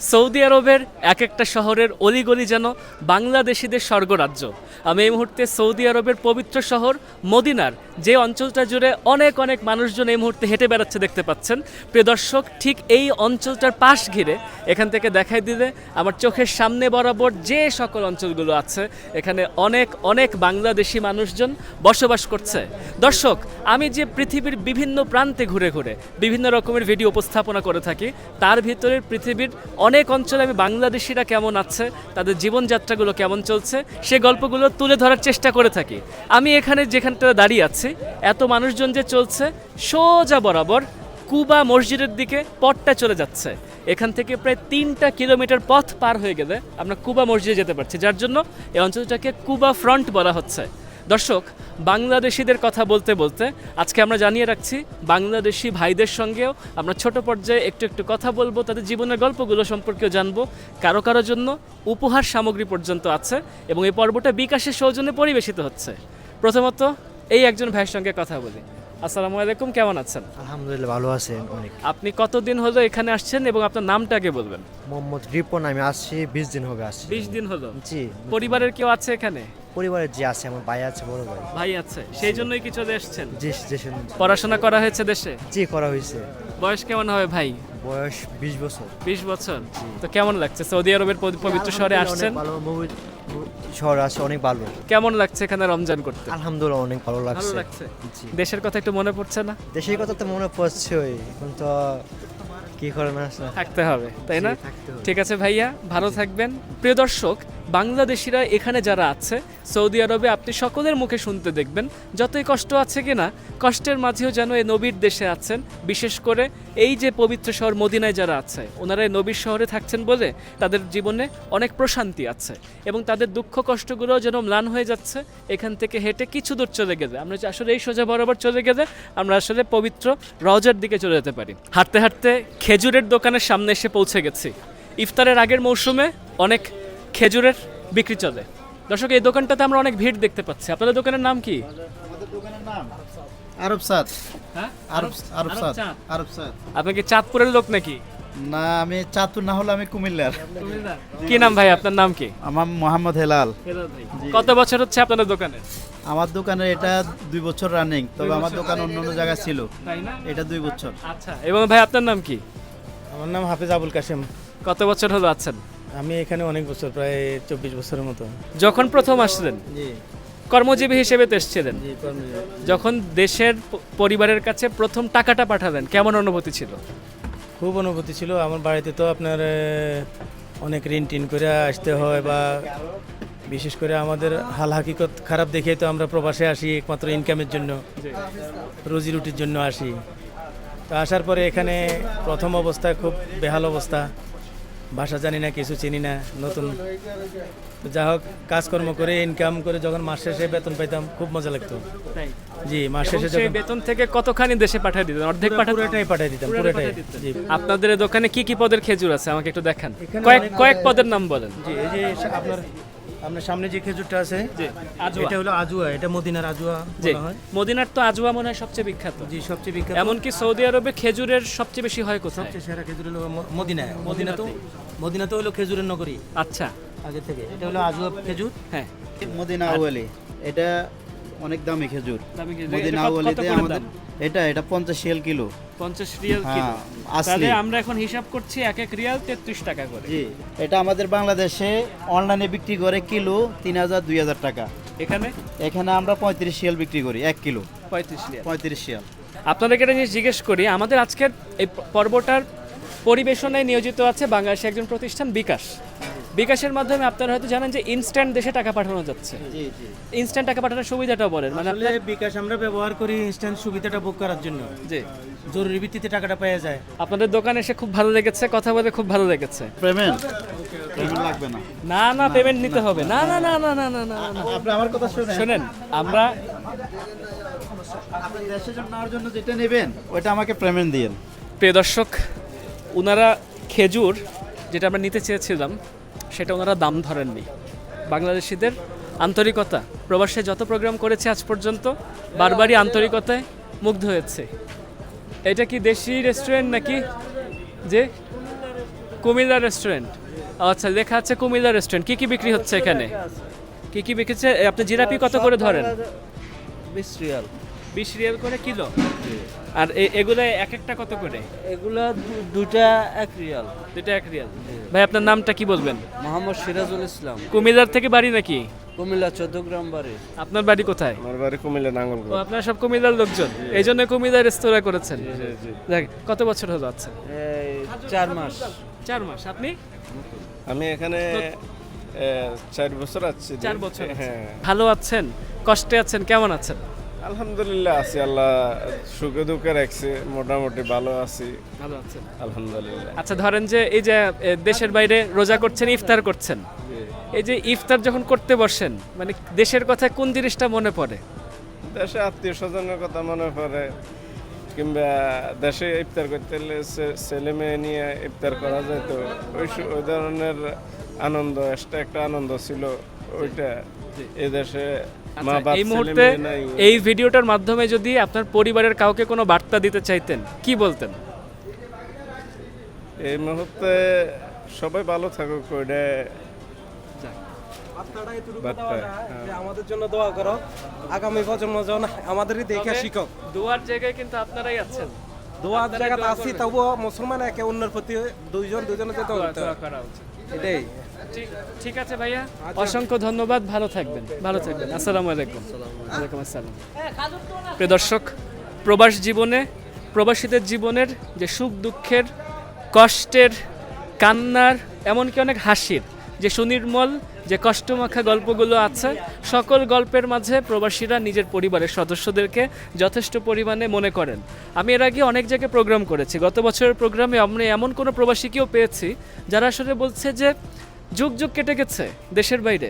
Saudi আরবের এক একটা শহরের অলিগলি যেন বাংলাদেশিদের স্বর্গরাজ্য। আমি এই মুহূর্তে সৌদি আরবের পবিত্র শহর মদিনার যে অঞ্চলটা জুড়ে অনেক অনেক মানুষজন এই মুহূর্তে হেঁটে বেড়াচ্ছে দেখতে পাচ্ছেন। প্রিয় দর্শক, ঠিক এই অঞ্চলটার পাশ ঘিরে এখান থেকে দেখাই দিলে আমার চোখের সামনে বরাবর যে সকল অঞ্চলগুলো আছে, এখানে অনেক অনেক বাংলাদেশি মানুষজন বসবাস করছে। দর্শক, আমি যে পৃথিবীর বিভিন্ন প্রান্তে ঘুরে ঘুরে বিভিন্ন রকমের ভিডিও উপস্থাপনা করে থাকি, তার ভিতরে পৃথিবীর অনেক অঞ্চলে আমি বাংলাদেশিরা কেমন আছে, তাদের জীবনযাত্রাগুলো কেমন চলছে, সে গল্পগুলো তুলে ধরার চেষ্টা করে থাকি। আমি এখানে যেখানটা দাঁড়িয়ে আছি, এত মানুষজন যে চলছে, সোজা বরাবর কুবা মসজিদের দিকে পথটা চলে যাচ্ছে। এখান থেকে প্রায় তিনটা কিলোমিটার পথ পার হয়ে গেলে আমরা কুবা মসজিদে যেতে পারছি, যার জন্য এই অঞ্চলটাকে কুবা ফ্রন্ট বলা হচ্ছে। দর্শক, বাংলাদেশিদের কথা বলতে বলতে আজকে আমরা জানিয়ে রাখছি, বাংলাদেশি ভাইদের সঙ্গেও আমরা ছোট পর্যায়ে একটু একটু কথা বলব, তাদের জীবনের গল্পগুলো সম্পর্কেও জানব, কারও কারও জন্য উপহার সামগ্রী পর্যন্ত আছে এবং এই পর্বটা বিকাশের সৌজন্যে পরিবেশিত হচ্ছে। প্রথমত, এই একজন ভাইয়ের সঙ্গে কথা বলি। আসসালামু আলাইকুম কেমন আছেন? আলহামদুলিল্লাহ ভালো আছেন অনেক। আপনি কতদিন হলো এখানে আসছেন এবং আপনার নামটা কে বলবেন? মোহাম্মদ রিপন আমি আসছি বিশ দিন হবে আসছি। বিশ দিন হলো? জি। পরিবারের কেউ আছে এখানে? পরিবারের যে আছে আমার ভাই আছে বড় ভাই। ভাই আছে। সেই জন্যই কিছু এসেছেন? এসছেন জি পড়াশোনা করা হয়েছে দেশে? জি করা হয়েছে। বয়স কেমন হবে ভাই? বয়স বিশ বছর। বিশ বছর? তো কেমন লাগছে? সৌদি আরবের পবিত্র শহরে আসছেন? শহর আছে অনেক ভালো। কেমন লাগছে এখানে রমজান করতে? আলহামদুলিল্লাহ অনেক ভালো লাগছে। দেশের কথা একটু মনে পড়ছে না? দেশের কথা তো মনে পড়ছে ওই। এখন তো কি করে না থাকতে হবে তাই না। ঠিক আছে ভাইয়া ভালো থাকবেন। প্রিয় দর্শক বাংলাদেশিরা এখানে যারা আছে, সৌদি আরবে আপনি সকলের মুখে শুনতে দেখবেন, যতই কষ্ট আছে কিনা, কষ্টের মাঝেও যেন এই নবীর দেশে আছেন। বিশেষ করে এই যে পবিত্র শহর মদিনায় যারা আছে, ওনারা এই নবীর শহরে থাকছেন বলে তাদের জীবনে অনেক প্রশান্তি আছে এবং তাদের দুঃখ কষ্টগুলো যেন ম্লান হয়ে যাচ্ছে। এখান থেকে হেঁটে কিছু দূর চলে গেলে, আমরা আসলে এই সোজা বরাবর চলে গেলে, আমরা আসলে পবিত্র রজার দিকে চলে যেতে পারি। হাঁটতে হাঁটতে খেজুরের দোকানের সামনে এসে পৌঁছে গেছি। ইফতারের আগের মৌসুমে অনেক খেজুরের বিক্রি চলে। দর্শক এই দোকানটাতে আমরা অনেক ভিড় দেখতে পাচ্ছি। আপনাদের দোকানের নাম কি? আরব সাদ। হ্যাঁ? আরব আরব সাদ। আরব সাদ। আপনি কি চাঁদপুরের লোক নাকি? না আমি চাতুর না হলে আমি কুমিল্লার। কি নাম ভাই? আপনার নাম কি? আমার মোহাম্মদ হেলাল। কত বছর হচ্ছে আপনাদের দোকানে? আমার দোকানে এটা দুই বছর রানিং তবে আমার দোকান অন্য অন্য জায়গায় ছিল। এটা দুই বছর। আচ্ছা এবং ভাই আপনার নাম কি? আমার নাম হাফিজ আবুল কাশেম। কত বছর হলো আছেন? আমি এখানে অনেক বছর প্রায় চব্বিশ বছরের মতো। যখন প্রথম আসলেন? জি। কর্মজীবী হিসেবে তো এসেছিলেন। জি কর্মজীবী। যখন দেশের প- পরিবারের কাছে প্রথম টাকাটা পাঠালেন কেমন অনুভূতি ছিল? খুব অনুভূতি ছিল। আমার বাড়িতে তো আপনার অনেক ঋণ টিন করে আসতে হয় বা বিশেষ করে আমাদের হাল হাকিকত খারাপ দেখে তো আমরা প্রবাসে আসি একমাত্র ইনকামের জন্য রুজি রুটির জন্য আসি। তো আসার পরে এখানে প্রথম অবস্থায় খুব বেহাল অবস্থা। ভাষা জানি না কিছু চিনি না নতুন। যা হোক কাজকর্ম করে ইনকাম করে যখন মাস শেষে বেতন পাইতাম খুব মজা লাগতো। জি মাস শেষে সেই বেতন থেকে কতখানি দেশে পাঠিয়ে দিতেন? অর্ধেক পুরোটাই পাঠিয়ে দিতাম পুরোটাই। জি। আপনাদের দোকানে কি কি পদের খেজুর আছে? আমাকে একটু দেখান। কয়েক কয়েক পদের- পদের নাম বলেন। জি এই যে আপনার আপনার সামনে যে খেজুরটা আছে জি এটা হলো আজুয়া এটা মদিনার আজুয়া জি বলা হয়। মদিনার তো আজুয়া মনে হয় সবচেয়ে বিখ্যাত। জি সবচেয়ে বিখ্যাত। এমনকি সৌদি আরবে খেজুরের সবচেয়ে বেশি হয় কোথায়? সবচেয়ে সেরা খেজুর হলো মদিনায়। মদিনা তো মদিনা তো হলো খেজুরের নগরী। আচ্ছা। আগে থেকে। এটা হলো আজুয়া খেজুর। হ্যাঁ। মদিনা আউয়ালি এটা অনেক দামি খেজুর। মদিনা এটা আউয়ালিতে আমাদের এটা এটা পঞ্চাশ রিয়াল কিলো। পঞ্চাশ রিয়াল হ্যাঁ, কিলো। তাহলে আমরা এখন হিসাব করছি এক এক রিয়াল তেত্রিশ টাকা করে। জি এটা আমাদের বাংলাদেশে অনলাইনে বিক্রি করে কিলো তিন হাজার দুই হাজার টাকা। এখানে? এখানে আমরা পঁয়ত্রিশ রিয়াল বিক্রি করি এক কিলো। পঁয়ত্রিশ রিয়াল। পঁয়ত্রিশ রিয়াল। আপনাদেরকে এটা জিনিস জিজ্ঞেস করি আমাদের আজকের এই পর্বটার পরিবেশনায় নিয়োজিত আছে বাংলাদেশে একজন প্রতিষ্ঠান বিকাশ। বিকাশের মাধ্যমে আপনারা হয়তো জানেন যে ইনস্ট্যান্ট দেশে টাকা পাঠানো যাচ্ছে। ইনস্ট্যান্ট টাকা পাঠানোর সুবিধাটা বলেন মানে আসলে বিকাশ আমরা ব্যবহার করি ইনস্ট্যান্ট সুবিধাটা বুক করার জন্য। জি। জরুরি ভিত্তিতে টাকাটা পাওয়া যায়। আপনাদের দোকানে এসে খুব ভালো লেগেছে কথা বলে খুব ভালো লেগেছে। পেমেন্ট না। না পেমেন্ট নিতে হবে। না না না না না না না আপনি আমার কথা শুনেন। শুনেন আমরা আপনি দেশের জন্য নেওয়ার জন্য যেটা নেবেন ওটা আমাকে পেমেন্ট দিয়েন। প্রিয় দর্শক ওনারা খেজুর যেটা আমরা নিতে চেয়েছিলাম সেটা ওনারা দাম ধরেননি। বাংলাদেশিদের আন্তরিকতা, প্রবাসে যত প্রোগ্রাম করেছে আজ পর্যন্ত, বারবারই আন্তরিকতায় মুগ্ধ হয়েছে। এটা কি দেশি রেস্টুরেন্ট নাকি? যে কুমিল্লা রেস্টুরেন্ট আচ্ছা লেখা আছে কুমিল্লা রেস্টুরেন্ট কি কি বিক্রি হচ্ছে এখানে? কি কি বিক্রি আপনি জিলাপি কত করে ধরেন? বিশ রিয়াল করে কিলো? আর এ- এগুলো এক একটা কত করে? এগুলা দুটা এক রিয়াল। দুটো এক রিয়াল। ভাই আপনার নামটা কি বলবেন? মোহাম্মদ সিরাজুল ইসলাম। কুমিল্লার থেকে বাড়ি নাকি? কুমিল্লা চোদ্দ গ্রাম বাড়ি। আপনার বাড়ি কোথায়? আমার বাড়ি কুমিল্লা ও নাঙ্গলকোট আপনার সব কুমিল্লার লোকজন। এই জন্য কুমিল্লার রেস্তোরাঁ করেছেন। দেখ কত বছর হলো আচ্ছা? চার মাস। চার মাস। আপনি? আমি এখানে চার বছর আছি। চার বছর হ্যাঁ। ভালো আছেন? কষ্টে আছেন? কেমন আছেন? আলহামদুলিল্লাহ আছি আল্লাহ সুখে দুঃখে রাখছে মোটামুটি ভালো আছি। ভালো আছেন। আলহামদুলিল্লাহ। আচ্ছা ধরেন যে এই যে দেশের বাইরে রোজা করছেন ইফতার করছেন। এই যে ইফতার যখন করতে বসেন মানে দেশের কথা কোন জিনিসটা মনে পড়ে? দেশে আত্মীয় স্বজনের কথা মনে পড়ে কিংবা দেশে ইফতার করতে হলে ছেলে মেয়ে নিয়ে ইফতার করা যায় তো ওই ওই ধরনের আনন্দ একটা আনন্দ ছিল ওইটা। এই দেশে মা বাপ এই মুহূর্তে এই ভিডিওটার মাধ্যমে যদি আপনার পরিবারের কাউকে কোনো বার্তা দিতে চাইতেন কি বলতেন? এই মুহূর্তে সবাই ভালো থাকুক ওইটা আমাদের জন্য দোয়া করো। আগামী প্রজন্ম যেন আমাদেরই দেখে তবে শিক্ষক দোয়ার জায়গায় কিন্তু আপনারাই আছেন। দোয়ার জায়গাতে আছি তবুও মুসলমান একে অন্যের প্রতি দুইজন যেতে হয়। করা উচিত। এটাই। ঠিক আছে ভাইয়া। অসংখ্য ধন্যবাদ ভালো থাকবেন ভালো থাকবেন। আসসালামু আলাইকুম। ওয়ালাইকুম আসসালাম। প্রিয় দর্শক প্রবাস জীবনে প্রবাসীদের জীবনের যে সুখ দুঃখের কষ্টের কান্নার এমনকি অনেক হাসির যে সুনির্মল, যে কষ্টমাখা গল্পগুলো আছে, সকল গল্পের মাঝে প্রবাসীরা নিজের পরিবারের সদস্যদেরকে যথেষ্ট পরিমাণে মনে করেন। আমি এর আগে অনেক জায়গায় প্রোগ্রাম করেছি। গত বছরের প্রোগ্রামে আমরা এমন কোনো প্রবাসীকেও পেয়েছি, যারা আসলে বলছে যে যুগ যুগ কেটে গেছে দেশের বাইরে।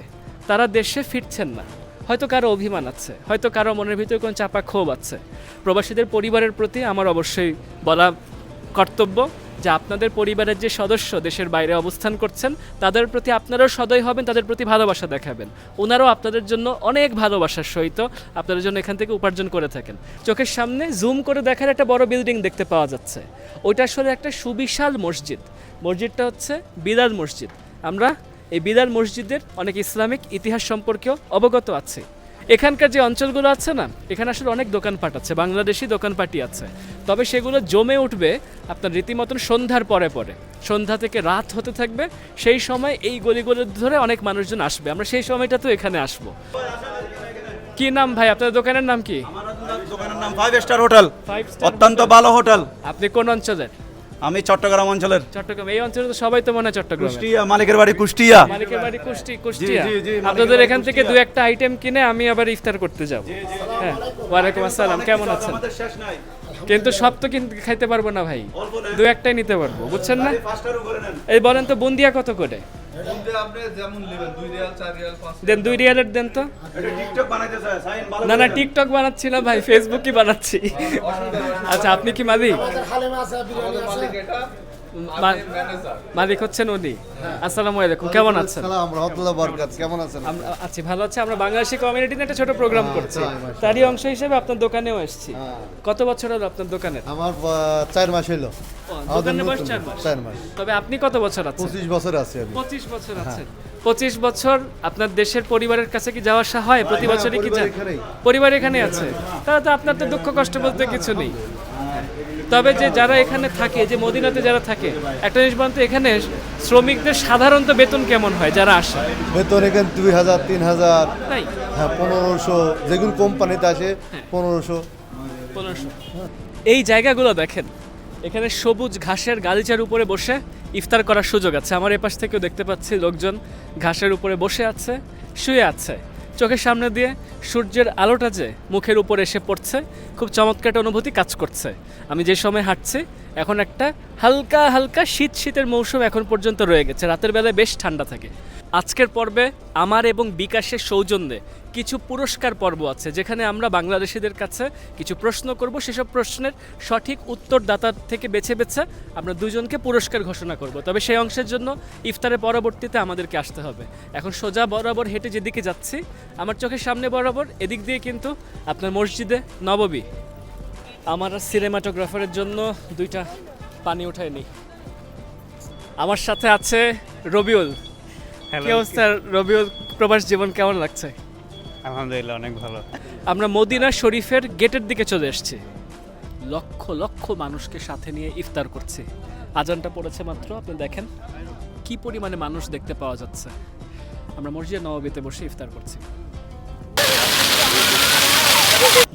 তারা দেশে ফিরছেন না। হয়তো কারও অভিমান আছে, হয়তো কারও মনের ভিতরে কোনো চাপা ক্ষোভ আছে। প্রবাসীদের পরিবারের প্রতি আমার অবশ্যই বলা কর্তব্য। যে আপনাদের পরিবারের যে সদস্য দেশের বাইরে অবস্থান করছেন, তাদের প্রতি আপনারাও সদয় হবেন, তাদের প্রতি ভালোবাসা দেখাবেন। ওনারাও আপনাদের জন্য অনেক ভালোবাসার সহিত আপনাদের জন্য এখান থেকে উপার্জন করে থাকেন। চোখের সামনে জুম করে দেখার একটা বড় বিল্ডিং দেখতে পাওয়া যাচ্ছে। ওইটা আসলে একটা সুবিশাল মসজিদ। মসজিদটা হচ্ছে বিলাল মসজিদ। আমরা এই বিলাল মসজিদের অনেক ইসলামিক ইতিহাস সম্পর্কেও অবগত আছে। এখানকার যে অঞ্চলগুলো আছে না এখানে আসলে অনেক দোকানপাট আছে বাংলাদেশি দোকানপাটি আছে। তবে সেগুলো জমে উঠবে আপনার রীতিমতন সন্ধ্যার পরে পরে। সন্ধ্যা থেকে রাত হতে থাকবে সেই সময় এই গলিগুলো ধরে অনেক মানুষজন আসবে। আমরা সেই সময়টা তো এখানে আসব। কি নাম ভাই? আপনার দোকানের নাম কি? দোকানের নাম ফাইভ স্টার হোটেল অত্যন্ত ভালো হোটেল আপনি কোন অঞ্চলের? আমি চট্টগ্রাম অঞ্চলের। চট্টগ্রাম এই অঞ্চলে তো সবাই তো মনে হয় চট্টগ্রাম কুষ্টিয়া মালিকের বাড়ি কুষ্টিয়া। মালিকের বাড়ি কুষ্টি কুষ্টিয়া। জি, জি, মালিকের আপনাদের এখান থেকে দু একটা আইটেম কিনে আমি আবার ইফতার করতে যাব। হ্যাঁ ওয়ালাইকুম আসসালাম কেমন আছেন? আমাদের শেষ নাই। কিন্তু সব তো কিন্তু খাইতে পারব না ভাই। দু একটাই নিতে পারব বুঝছেন না? এই বলেন তো বুন্দিয়া কত করে? দেন দুই রিয়ালের দেন তো। না না টিকটক বানাচ্ছি না ভাই ফেসবুকই বানাচ্ছি। আচ্ছা আপনি কি মালিক? মালিক হচ্ছেন উনি। আসসালামু আলাইকুম কেমন আছেন? রহমতুল্লাহ বরকাত। কেমন আছেন আমরা আছি ভালো আছি। আমরা বাংলাদেশি কমিউনিটি নিয়ে একটা ছোট প্রোগ্রাম করছি। তারই অংশ হিসেবে আপনার দোকানেও এসেছি। কত বছর হলো আপনার দোকানের? আমার আহ, চার মাস হইল। আমাদের দোকানের বয়স চার মাস। চার মাস। তবে আপনি কত বছর আছেন? পঁচিশ বছর আছি আমি। পঁচিশ বছর আছেন। পঁচিশ বছর আপনার দেশের পরিবারের কাছে কি যাওয়া আসা হয়? প্রতি বছরই কি যান? পরিবার এখানে আছে। তাহলে তো আপনার তো দুঃখ কষ্ট বলতে কিছু নেই। তবে যে যারা এখানে থাকে যে মদিনাতে যারা থাকে একটা জিনিস বলতে এখানে শ্রমিকদের সাধারণত বেতন কেমন হয় যারা আসে? বেতন এখানে দুই হাজার তিন হাজার হ্যাঁ পনেরোশো যেগুলো কোম্পানিতে আসে পনেরোশো। পনেরোশো। এই জায়গাগুলো দেখেন এখানে সবুজ ঘাসের গালিচার উপরে বসে ইফতার করার সুযোগ আছে। আমার এপাশ থেকেও দেখতে পাচ্ছি লোকজন ঘাসের উপরে বসে আছে শুয়ে আছে। চোখের সামনে দিয়ে সূর্যের আলোটা যে মুখের উপর এসে পড়ছে, খুব চমৎকার একটা অনুভূতি কাজ করছে। আমি যে সময় হাঁটছি, এখন একটা হালকা হালকা শীত শীতের মৌসুম এখন পর্যন্ত রয়ে গেছে। রাতের বেলায় বেশ ঠান্ডা থাকে। আজকের পর্বে আমার এবং বিকাশের সৌজন্যে কিছু পুরস্কার পর্ব আছে যেখানে আমরা বাংলাদেশিদের কাছে কিছু প্রশ্ন করব। সেসব প্রশ্নের সঠিক উত্তরদাতার থেকে বেছে বেছে আমরা দুজনকে পুরস্কার ঘোষণা করব। তবে সেই অংশের জন্য ইফতারের পরবর্তীতে আমাদেরকে আসতে হবে। এখন সোজা বরাবর হেঁটে যেদিকে যাচ্ছি আমার চোখের সামনে বরাবর এদিক দিয়ে কিন্তু আপনার মসজিদে নববী। আমার সিনেমাটোগ্রাফারের জন্য দুইটা পানি উঠায় নিই আমার সাথে আছে রবিউল। কি অবস্থা? রবিউল প্রবাস জীবন কেমন লাগছে? আলহামদুলিল্লাহ, অনেক ভালো। আমরা মদিনা শরীফের গেটের দিকে চলে এসেছি। লক্ষ লক্ষ মানুষকে সাথে নিয়ে ইফতার করছি। আজানটা পড়েছে মাত্র, আপনি দেখেন কি পরিমাণে মানুষ দেখতে পাওয়া যাচ্ছে। আমরা মসজিদ নবাবিতে বসে ইফতার করছি।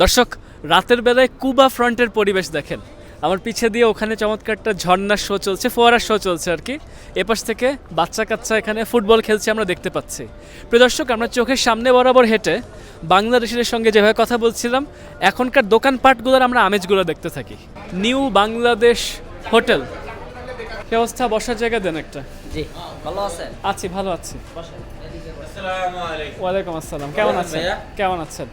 দর্শক, রাতের বেলায় কুবা ফ্রন্টের পরিবেশ দেখেন। আমার পিছে দিয়ে ওখানে চমৎকার একটা ঝর্ণার শো চলছে ফোয়ারার শো চলছে আর কি। এপাশ থেকে বাচ্চা কাচ্চা এখানে ফুটবল খেলছে আমরা দেখতে পাচ্ছি। প্রিয় দর্শক আমরা চোখের সামনে বরাবর হেঁটে বাংলাদেশিদের সঙ্গে যেভাবে কথা বলছিলাম এখনকার দোকানপাটগুলোর আমরা আমেজগুলো দেখতে থাকি। New Bangladesh hotel. কি অবস্থা? বসার জায়গা দেন একটা। জি ভালো আছেন? আছি ভালো আছি। ওয়ালাইকুম আসসালাম। কেমন আছেন কেমন আছেন?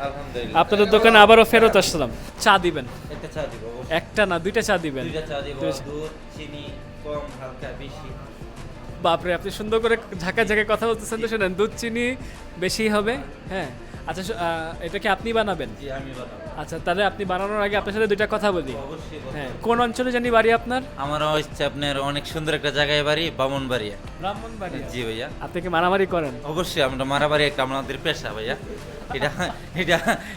আপনাদের দোকানে আবারও ফেরত আসলাম। চা দিবেন। একটা চা দিব। একটা না দুইটা চা দিবেন? দুইটা চা দিব দুধ চিনি কম হালকা বেশি। বাপরে আপনি সুন্দর করে ঝাঁকা ঝাঁকা কথা বলতেছেন তো শোনেন দুধ চিনি বেশি হবে হ্যাঁ? আচ্ছা এটা কি আপনি বানাবেন? আচ্ছা তাহলে আপনি বানানোর আগে আপনার সাথে দুইটা কথা বলি। হ্যাঁ কোন অঞ্চলে জানি বাড়ি আপনার? আমারও হচ্ছে আপনার অনেক সুন্দর একটা জায়গায় বাড়ি বামনবাড়িয়া। ব্রাহ্মণবাড়ি জি ভাইয়া। আপনি কি মারামারি করেন? অবশ্যই আমরা মারামারি একটা আমাদের পেশা ভাইয়া। এটা এটা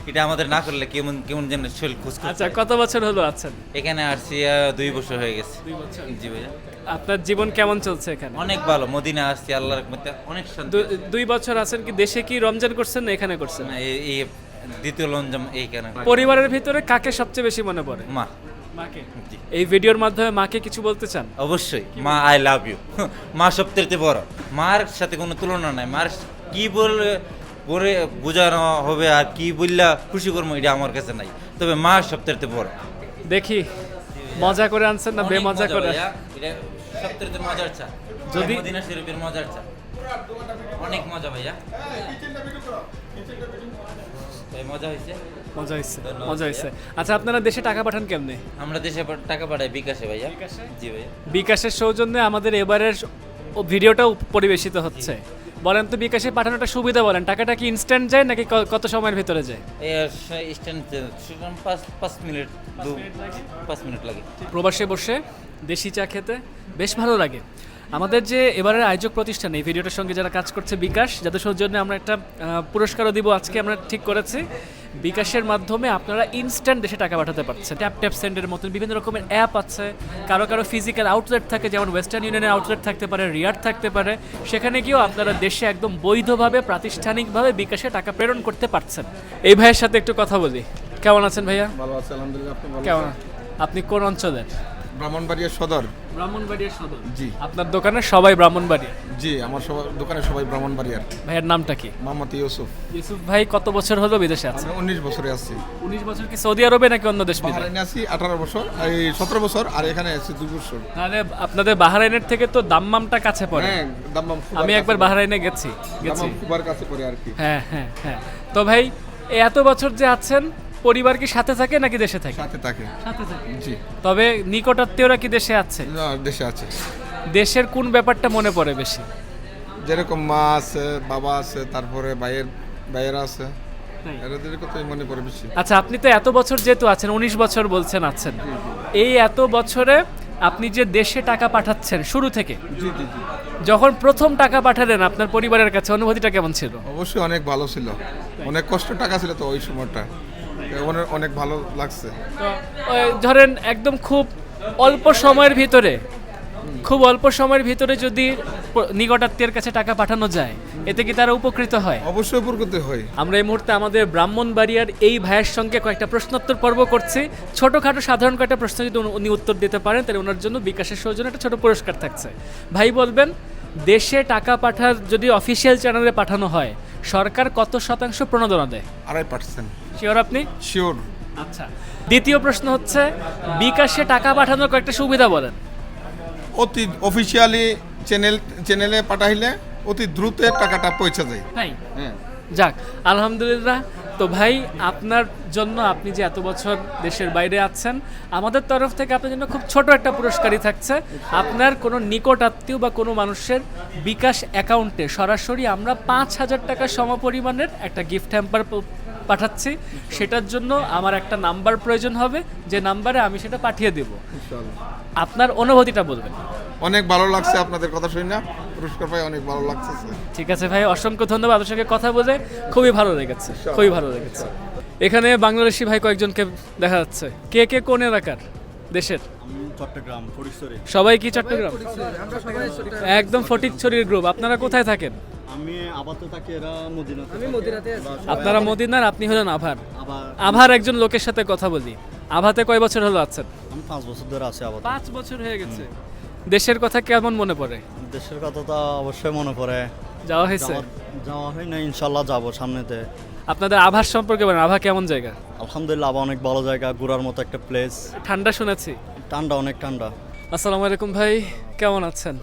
এটা আমাদের না করলে কেমন কেমন যেন শরীর খুশ আচ্ছা কত বছর হলো আছেন? এখানে আসছি দুই বছর হয়ে গেছে। দুই বছর। জি ভাইয়া। আপনার জীবন কেমন চলছে এখানে? অনেক ভালো মদিনা আসছি আল্লাহর মধ্যে অনেক শান্তি দু- দুই বছর আছেন কি দেশে কি রমজান করছেন না এখানে করছেন? না, এই এই দ্বিতীয় লঞ্জম এইখানে পরিবারের ভিতরে কাকে সবচেয়ে বেশি মনে পড়ে? মা। মাকে? জি। এই ভিডিওর মাধ্যমে মাকে কিছু বলতে চান? অবশ্যই মা আই লাভ ইউ মা সবথেকে বড়। মার সাথে কোনো তুলনা নাই। মার কি বলে বলে বোঝানো হবে আর কি বললা খুশি করব এটা আমার কাছে নাই। তবে মা সবথেকে বড়। দেখি মজা করে আনছেন না অনেক বেমজা মজা করে? ভাইয়া, এটা মজার চা। যদি- মদিনা শরীফের মজার চা। অনেক মজা ভাইয়া। ভাই, মজা হয়েছে? মজা হয়েছে মজা হয়েছে। আচ্ছা আপনারা দেশে টাকা পাঠান কেমনে? আমরা দেশে টাকা পাঠাই বিকাশে ভাইয়া। জি ভাইয়া। বিকাশের সৌজন্যে আমাদের এবারের ভিডিওটা ভিডিওটাও পরিবেশিত হচ্ছে। বলেন তো বিকাশে পাঠানোটা সুবিধা বলেন টাকাটা কি ইনস্ট্যান্ট যায় নাকি কত সময়ের ভিতরে যায়? পাঁচ মিনিট পাঁচ মিনিট লাগে? প্রবাসে বসে দেশি চা খেতে বেশ ভালো লাগে। আমাদের যে এবারের আয়োজক প্রতিষ্ঠান এই ভিডিওটার সঙ্গে যারা কাজ করছে বিকাশ যাদের সৌজন্যে আমরা একটা পুরস্কারও দিব আজকে আমরা ঠিক করেছি। বিকাশের মাধ্যমে আপনারা ইনস্ট্যান্ট দেশে টাকা পাঠাতে পারছেন। ট্যাপ ট্যাপ সেন্ডের মতন বিভিন্ন রকমের অ্যাপ আছে। কারও কারও ফিজিক্যাল আউটলেট থাকে যেমন ওয়েস্টার্ন ইউনিয়নের আউটলেট থাকতে পারে রিয়ার থাকতে পারে। সেখানে গিয়েও আপনারা দেশে একদম বৈধভাবে প্রাতিষ্ঠানিকভাবে বিকাশে টাকা প্রেরণ করতে পারছেন। এই ভাইয়ের সাথে একটু কথা বলি। কেমন আছেন ভাইয়া? ভালো আছে আলহামদুলিল্লাহ আপনি কেমন? আপনি কোন অঞ্চলের? ব্রাহ্মণবাড়িয়া সদর। ব্রাহ্মণবাড়িয়ার সদর? জি। আপনার দোকানে সবাই ব্রাহ্মণবাড়িয়া? জি আমার সবার দোকানে সবাই ব্রাহ্মণবাড়িয়ার। ভাইয়ের নামটা কি? মোহাম্মদ ইউসুফ। ইউসুফ ভাই কত বছর হলো বিদেশে আছে? আমি উনিশ বছরে আসছি উনিশ বছর কি সৌদি আরবে নাকি অন্য দেশ বাহারাইনে আছি আঠারো বছর এই সতেরো বছর আর এখানে আছি দুই বছর। তাহলে আপনাদের বাহারাইনের থেকে তো দাম্মামটা কাছে পড়ে। হ্যাঁ দাম্মাম আমি একবার বাহারাইনে গেছি গেছি। খুবার কাছে পড়ে আর কি। হ্যাঁ হ্যাঁ হ্যাঁ। তো ভাই এত বছর যে আছেন পরিবার কি সাথে থাকে নাকি দেশে থাকে? সাথে থাকে। সাথে থাকে। জি। তবে নিকটাত্মীয়রা কি দেশে আছে? না, দেশে আছে। দেশের কোন ব্যাপারটা মনে পড়ে বেশি? যেরকম মা আছে বাবা আছে তারপরে ভাইয়ের ভাইয়েরা আছে এদের কথাই মনে পড়ে বেশি। আচ্ছা আপনি তো এত বছর যেহেতু আছেন উনিশ বছর বলছেন আছেন। এই এত বছরে আপনি যে দেশে টাকা পাঠাচ্ছেন শুরু থেকে জি জি জি। যখন প্রথম টাকা পাঠালেন আপনার পরিবারের কাছে অনুভূতিটা কেমন ছিল? অবশ্যই অনেক ভালো ছিল। অনেক কষ্ট টাকা ছিল তো ওই সময়টা অনেক অনেক ভালো লাগছে। তো ওই ধরেন একদম খুব অল্প সময়ের ভিতরে খুব অল্প সময়ের ভিতরে যদি নিকটাত্মীয়ের কাছে টাকা পাঠানো যায় এতে কি তারা উপকৃত হয়? অবশ্যই উপকৃত হয় আমরা এই মুহূর্তে আমাদের ব্রাহ্মণবাড়িয়ার এই ভাইয়ের সঙ্গে কয়েকটা প্রশ্নোত্তর পর্ব করছি। ছোটোখাটো সাধারণ কয়েকটা প্রশ্ন যদি উনি- উনি উত্তর দিতে পারেন তাহলে ওনার জন্য বিকাশের সৌজন্য একটা ছোট পুরস্কার থাকছে। ভাই বলবেন দেশে টাকা পাঠার যদি অফিসিয়াল চ্যানেলে পাঠানো হয় সরকার কত শতাংশ প্রণোদনা দেয়? আড়াই পার্সেন্ট। শিওর আপনি? শিওর আচ্ছা। দ্বিতীয় প্রশ্ন হচ্ছে বিকাশে টাকা পাঠানোর কয়েকটা সুবিধা বলেন। অতি অফিসিয়ালি চ্যানেল চ্যানেলে পাঠাইলে অতি দ্রুত টাকাটা পৌঁছে যায়। তাই হ্যাঁ। যাক আলহামদুলিল্লাহ। তো ভাই আপনার জন্য আপনি যে এত বছর দেশের বাইরে আছেন আমাদের তরফ থেকে আপনার জন্য খুব ছোট একটা পুরস্কারই থাকছে। আপনার কোনো নিকট আত্মীয় বা কোনো মানুষের বিকাশ অ্যাকাউন্টে সরাসরি আমরা পাঁচ হাজার টাকা সমপরিমাণের একটা গিফট হ্যাম্পার পাঠাচ্ছি সেটার জন্য আমার একটা নাম্বার প্রয়োজন হবে যে নাম্বারে আমি সেটা পাঠিয়ে দেব। আপনার অনুভূতিটা বলবেন। অনেক ভালো লাগছে আপনাদের কথা শুনি না। পুরস্কার পাই অনেক ভালো লাগছে ঠিক আছে ভাই অসংখ্য ধন্যবাদ আপনার সঙ্গে কথা বলে। খুবই ভালো লেগেছে খুবই ভালো লেগেছে। এখানে বাংলাদেশি ভাই কয়েকজনকে দেখা যাচ্ছে। কে কে কোন এলাকার? দেশের? চট্টগ্রাম ফরিদপুরে সবাই কি চট্টগ্রাম? একদম ফটিকছড়ির গ্রুপ আপনারা কোথায় থাকেন? আমি আপাতত থাকি এরা মদিনাতে আমি মদিনাতে আছি। আপনারা মদিনার আপনি হলেন আভার। আভার একজন লোকের সাথে কথা বলি। আভাতে কয় বছর হলো আছেন? আমি পাঁচ বছর ধরে আছি আপাতত। পাঁচ বছর হয়ে গেছে। দেশের কথা কেমন মনে পড়ে? দেশের কথা তো অবশ্যই মনে পড়ে। যাওয়া হয়েছে? যাওয়া- হয় না ইনশাল্লাহ যাব সামনেতে। আপনাদের আভার সম্পর্কে বলেন আভা কেমন জায়গা? আলহামদুলিল্লাহ আবার অনেক ভালো জায়গা ঘোরার মতো একটা প্লেস ঠান্ডা শুনেছি। ঠান্ডা অনেক ঠান্ডা। আসসালামু আলাইকুম ভাই কেমন আছেন?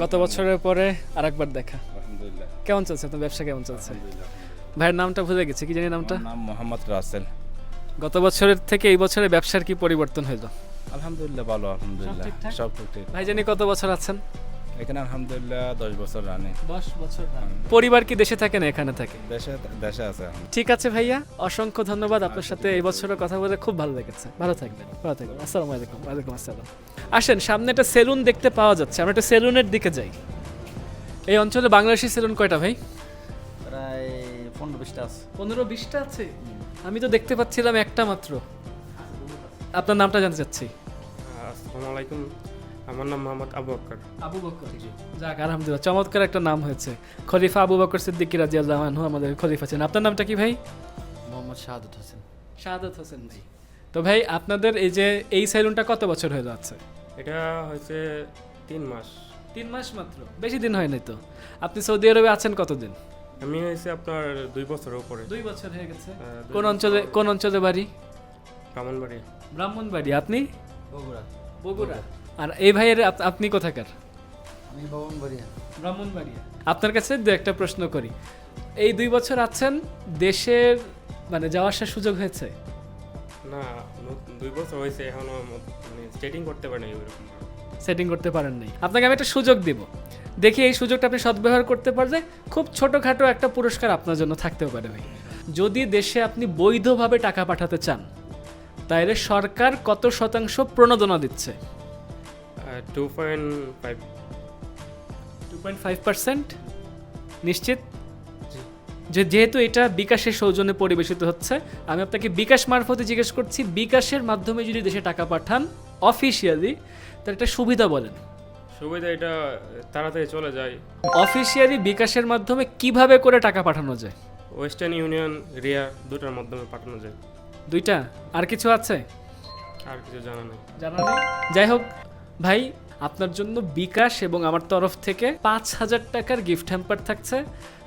গত বছরের পরে আরেকবার দেখা। কেমন চলছে আপনার ব্যবসা কেমন চলছে? ভাইয়ের নামটা ভুলে গেছে কি জানি নামটা? নাম মোহাম্মদ রাসেল। গত বছরের থেকে এই বছরে ব্যবসার কি পরিবর্তন হইল? আলহামদুলিল্লাহ ভালো আলহামদুলিল্লাহ। সব ঠিকঠাক। ভাই জানি কত বছর আছেন? এখানে আলহামদুলিল্লাহ দশ বছর রানে দশ বছর পরিবার কি দেশে থাকে না এখানে থাকে? দেশে দেশে আছে। ঠিক আছে ভাইয়া অসংখ্য ধন্যবাদ আপনার সাথে এই বছরের কথা বলে খুব ভালো লেগেছে। ভালো থাকবেন ভালো থাকবেন। আসসালামু আলাইকুম ওয়ালাইকুম আসসালাম। আসেন সামনে একটা সেলুন দেখতে পাওয়া যাচ্ছে আমরা একটা সেলুনের দিকে যাই। এই অঞ্চলে বাংলাদেশি সেলুন কয়টা ভাই? প্রায় পনেরো বিশটা আছে। পনেরো বিশটা আছে? আমি তো দেখতে পাচ্ছিলাম একটা মাত্র। আপনার নামটা জানতে চাচ্ছি। আসসালামু আলাইকুম। আমার নাম মোহাম্মদ আবু বকর আবু বকর যাক আলহামদুলিল্লাহ চমৎকার একটা নাম হয়েছে। খলিফা আবু বকর সিদ্দিক রাজি আল্লাহ আমাদের খলিফা ছিলেন। আপনার নামটা কি ভাই? মোহাম্মদ শাহাদত হোসেন। শাহাদত হোসেন ভাই। তো ভাই আপনাদের এই যে এই সেলুনটা কত বছর হয়ে যাচ্ছে? এটা হয়েছে তিন মাস। তিন মাস মাত্র? বেশি দিন হয়নি তো। আপনি সৌদি আরবে আছেন কতদিন? আমি হয়েছে আপনার দুই বছরের উপরে। দুই বছর হয়ে গেছে। হ্যাঁ, কোন অঞ্চলে কোন অঞ্চলে বাড়ি? ব্রাহ্মণবাড়ি। ব্রাহ্মণবাড়ি। আপনি? বগুড়া। বগুড়া। আর এই ভাইয়ের আপ- আপনি কোথাকার? আমি ব্রাহ্মণবাড়িয়া। আপনার কাছে দু একটা প্রশ্ন করি। এই দুই বছর আছেন দেশের মানে যাওয়া আসার সুযোগ হয়েছে? না দুই বছর হয়েছে এখনও মানে স্টেটিং করতে পারি না এরকম সেটিং করতে পারেন নাই। আপনাকে আমি একটা সুযোগ দিব। দেখি এই সুযোগটা আপনি সদ্ব্যবহার করতে পারলে খুব ছোটোখাটো একটা পুরস্কার আপনার জন্য থাকতেও পারে ভাই। যদি দেশে আপনি বৈধভাবে টাকা পাঠাতে চান তাহলে সরকার কত শতাংশ প্রণোদনা দিচ্ছে? Two point five two point five percent নিশ্চিত? যে যেহেতু এটা বিকাশের সৌজন্যে পরিবেশিত হচ্ছে আমি আপনাকে বিকাশ মারফতে জিজ্ঞেস করছি বিকাশের মাধ্যমে যদি দেশে টাকা পাঠান অফিসিয়ালি তার একটা সুবিধা বলেন। সুবিধা এটা তাড়াতাড়ি চলে যায়। অফিসিয়ালি বিকাশের মাধ্যমে কীভাবে করে টাকা পাঠানো যায়? ওয়েস্টার্ন ইউনিয়ন রিয়া দুটার মাধ্যমে পাঠানো যায়। দুইটা? আর কিছু আছে? আর কিছু জানা নেই। জানা নেই? যাই হোক ভাই আপনার জন্য বিকাশ এবং আমার তরফ থেকে পাঁচ হাজার টাকার গিফট হ্যাম্পার থাকছে।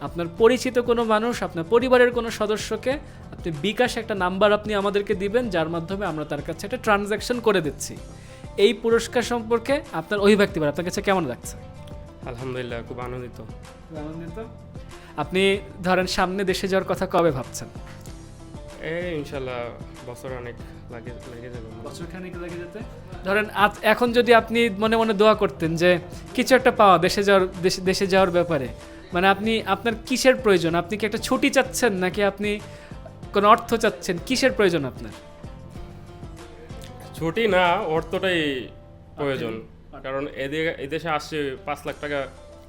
আপনার পরিচিত কোনো মানুষ আপনার পরিবারের কোনো সদস্যকে আপনি বিকাশ একটা নাম্বার আপনি আমাদেরকে দিবেন যার মাধ্যমে আমরা তার কাছে একটা ট্রানজ্যাকশন করে দিচ্ছি। এই পুরস্কার সম্পর্কে আপনার অভিব্যক্তি আপনার কাছে কেমন লাগছে? আলহামদুলিল্লাহ খুব আনন্দিত। আনন্দিত? আপনি ধরেন সামনে দেশে যাওয়ার কথা কবে ভাবছেন? এই ইনশাল্লাহ বছর অনেক লাগে লেগে যাবে বছরখানেক লেগে যেতে। ধরেন এখন যদি আপনি মনে মনে দোয়া করতেন যে কিছু একটা পাওয়া দেশে যাওয়ার দেশে দেশে যাওয়ার ব্যাপারে মানে আপনি আপনার কিসের প্রয়োজন? আপনি কি একটা ছুটি চাচ্ছেন নাকি আপনি কোনো অর্থ চাচ্ছেন? কিসের প্রয়োজন আপনার? ছুটি না অর্থটাই প্রয়োজন। কারণ এদিকে এদেশে আসছে পাঁচ লাখ টাকা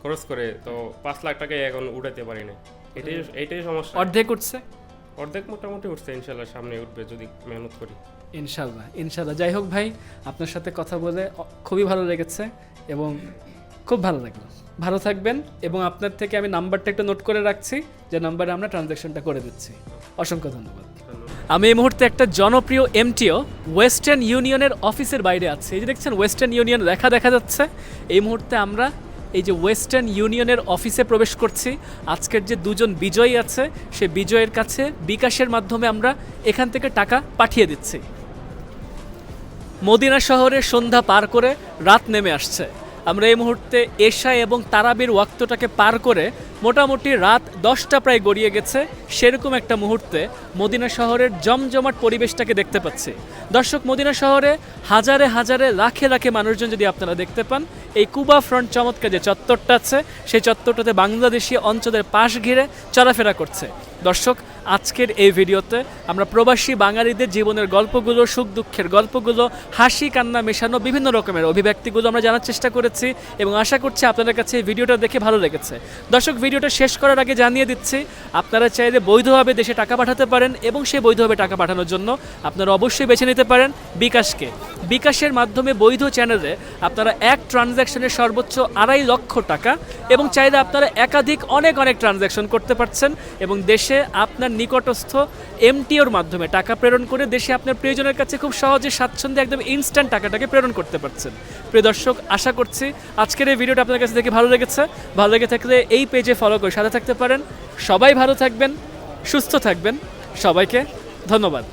খরচ করে তো পাঁচ লাখ টাকা এখন উঠাতে পারি না এটাই এটাই সমস্যা। অর্ধেক উঠছে? অর্ধেক মোটামুটি উঠছে ইনশাল্লাহ সামনে উঠবে যদি মেহনত করি। ইনশাল্লাহ ইনশাল্লাহ। যাই হোক ভাই আপনার সাথে কথা বলে খুবই ভালো লেগেছে এবং খুব ভালো লাগল। ভালো থাকবেন এবং আপনার থেকে আমি নাম্বারটা একটু নোট করে রাখছি যে নাম্বারে আমরা ট্রানজ্যাকশনটা করে দিচ্ছি। অসংখ্য ধন্যবাদ। আমি এই মুহূর্তে একটা জনপ্রিয় এমটিও ওয়েস্টার্ন ইউনিয়নের অফিসের বাইরে আছে। এই যে দেখছেন ওয়েস্টার্ন ইউনিয়ন লেখা দেখা যাচ্ছে। এই মুহূর্তে আমরা এই যে ওয়েস্টার্ন ইউনিয়নের অফিসে প্রবেশ করছি। আজকের যে দুজন বিজয়ী আছে, সে বিজয়ের কাছে বিকাশের মাধ্যমে আমরা এখান থেকে টাকা পাঠিয়ে দিচ্ছি। মদিনা শহরে সন্ধ্যা পার করে রাত নেমে আসছে। আমরা এই মুহূর্তে এশা এবং তারাবির ওয়াক্তটাকে পার করে মোটামুটি রাত দশটা প্রায় গড়িয়ে গেছে, সেরকম একটা মুহূর্তে মদিনা শহরের জমজমাট পরিবেশটাকে দেখতে পাচ্ছি। দর্শক, মদিনা শহরে হাজারে হাজারে লাখে লাখে মানুষজন যদি আপনারা দেখতে পান, এই কুবা ফ্রন্ট চমৎকার যে চত্বরটা আছে, সেই চত্বরটাতে বাংলাদেশি অঞ্চলের পাশ ঘিরে চলাফেরা করছে। দর্শক, আজকের এই ভিডিওতে আমরা প্রবাসী বাঙালিদের জীবনের গল্পগুলো, সুখ দুঃখের গল্পগুলো, হাসি, কান্না মেশানো বিভিন্ন রকমের অভিব্যক্তিগুলো আমরা জানার চেষ্টা করেছি এবং আশা করছি আপনাদের কাছে এই ভিডিওটা দেখে ভালো লেগেছে। দর্শক, ভিডিওটা শেষ করার আগে জানিয়ে দিচ্ছি, আপনারা চাইলে বৈধভাবে দেশে টাকা পাঠাতে পারেন এবং সেই বৈধভাবে টাকা পাঠানোর জন্য আপনারা অবশ্যই বেছে নিতে পারেন বিকাশকে। বিকাশের মাধ্যমে বৈধ চ্যানেলে আপনারা এক ট্রানজ্যাকশনের সর্বোচ্চ আড়াই লক্ষ টাকা এবং চাইলে আপনারা একাধিক অনেক অনেক ট্রানজ্যাকশন করতে পারছেন এবং দেশে আপনার নিকটস্থ এমটিওর মাধ্যমে টাকা প্রেরণ করে দেশে আপনার প্রিয়জনের কাছে খুব সহজে স্বাচ্ছন্দ্যে একদম ইনস্ট্যান্ট টাকাটাকে প্রেরণ করতে পারছেন। প্রিয় দর্শক, আশা করছি আজকের এই ভিডিওটা আপনার কাছে দেখে ভালো লেগেছে। ভালো লেগে থাকলে এই পেজে ফলো করে সাথে থাকতে পারেন। সবাই ভালো থাকবেন, সুস্থ থাকবেন। সবাইকে ধন্যবাদ।